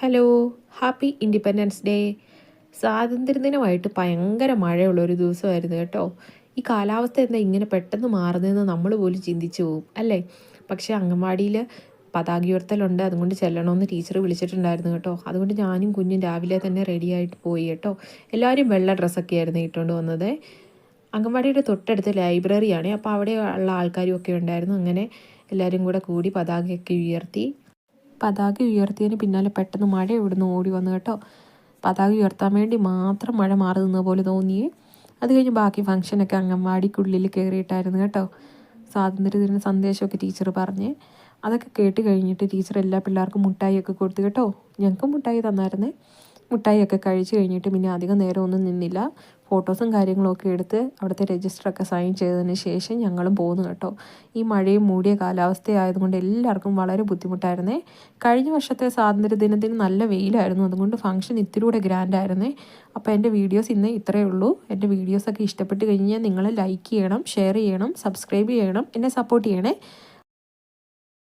Hello happy independence day സ്വാതന്ത്ര്യദിനമായിട്ട് ഭയങ്കര മഴയുള്ളൊരു ദിവസമായിരുന്നു കേട്ടോ. ഈ കാലാവസ്ഥ എന്താ ഇങ്ങനെ പെട്ടെന്ന് മാറുന്നതെന്ന് നമ്മൾ പോലും ചിന്തിച്ചു പോകും അല്ലേ? പക്ഷേ അംഗൻവാടിയിൽ പതാക ഉയർത്തലുണ്ട് അതുകൊണ്ട് ചെല്ലണമെന്ന് ടീച്ചർ വിളിച്ചിട്ടുണ്ടായിരുന്നു കേട്ടോ. അതുകൊണ്ട് ഞാനും കുഞ്ഞും രാവിലെ തന്നെ റെഡിയായിട്ട് പോയി കേട്ടോ. എല്ലാവരും വെള്ള ഡ്രസ്സൊക്കെ ആയിരുന്നു ഇട്ടുകൊണ്ട് വന്നത്. അംഗൻവാടിയുടെ തൊട്ടടുത്ത് ലൈബ്രറിയാണ്. അപ്പോൾ അവിടെ ഉള്ള ആൾക്കാരും ഒക്കെ ഉണ്ടായിരുന്നു. അങ്ങനെ എല്ലാവരും കൂടെ കൂടി പതാകയൊക്കെ ഉയർത്തി. പതാക ഉയർത്തിയതിന് പിന്നാലെ പെട്ടെന്ന് മഴ ഇവിടുന്ന് ഓടി വന്നു കേട്ടോ. പതാക ഉയർത്താൻ വേണ്ടി മാത്രം മഴ മാറി നിന്ന പോലെ തോന്നിയേ. അത് കഴിഞ്ഞ് ബാക്കി ഫംഗ്ഷനൊക്കെ അംഗൻവാടിക്കുള്ളിൽ കയറിയിട്ടായിരുന്നു കേട്ടോ. സ്വാതന്ത്ര്യദിന സന്ദേശമൊക്കെ ടീച്ചർ പറഞ്ഞ്. അതൊക്കെ കേട്ട് കഴിഞ്ഞിട്ട് ടീച്ചർ എല്ലാ പിള്ളേർക്കും മുട്ടായിയൊക്കെ കൊടുത്തു കേട്ടോ. ഞങ്ങൾക്ക് മുട്ടായി തന്നായിരുന്നേ. മുട്ടായിയൊക്കെ കഴിച്ച് കഴിഞ്ഞിട്ട് പിന്നെ അധികം നേരം ഒന്നും നിന്നില്ല. ഫോട്ടോസും കാര്യങ്ങളൊക്കെ എടുത്ത് അവിടുത്തെ രജിസ്റ്ററൊക്കെ സൈൻ ചെയ്തതിന് ശേഷം ഞങ്ങളും പോകുന്നു കേട്ടോ. ഈ മഴയും മൂടിയ കാലാവസ്ഥയായതുകൊണ്ട് എല്ലാവർക്കും വളരെ ബുദ്ധിമുട്ടായിരുന്നേ. കഴിഞ്ഞ വർഷത്തെ സ്വാതന്ത്ര്യ ദിനത്തിന് നല്ല വെയിലായിരുന്നു. അതുകൊണ്ട് ഫംഗ്ഷൻ ഗ്രാൻഡ് ആയിരുന്നേ. അപ്പോൾ എന്റെ വീഡിയോസ് ഇന്ന് ഇത്രയേ ഉള്ളൂ. എന്റെ വീഡിയോസൊക്കെ ഇഷ്ടപ്പെട്ട് കഴിഞ്ഞാൽ നിങ്ങൾ ലൈക്ക് ചെയ്യണം ഷെയർ ചെയ്യണം സബ്സ്ക്രൈബ് ചെയ്യണം എന്നെ സപ്പോർട്ട് ചെയ്യണേ.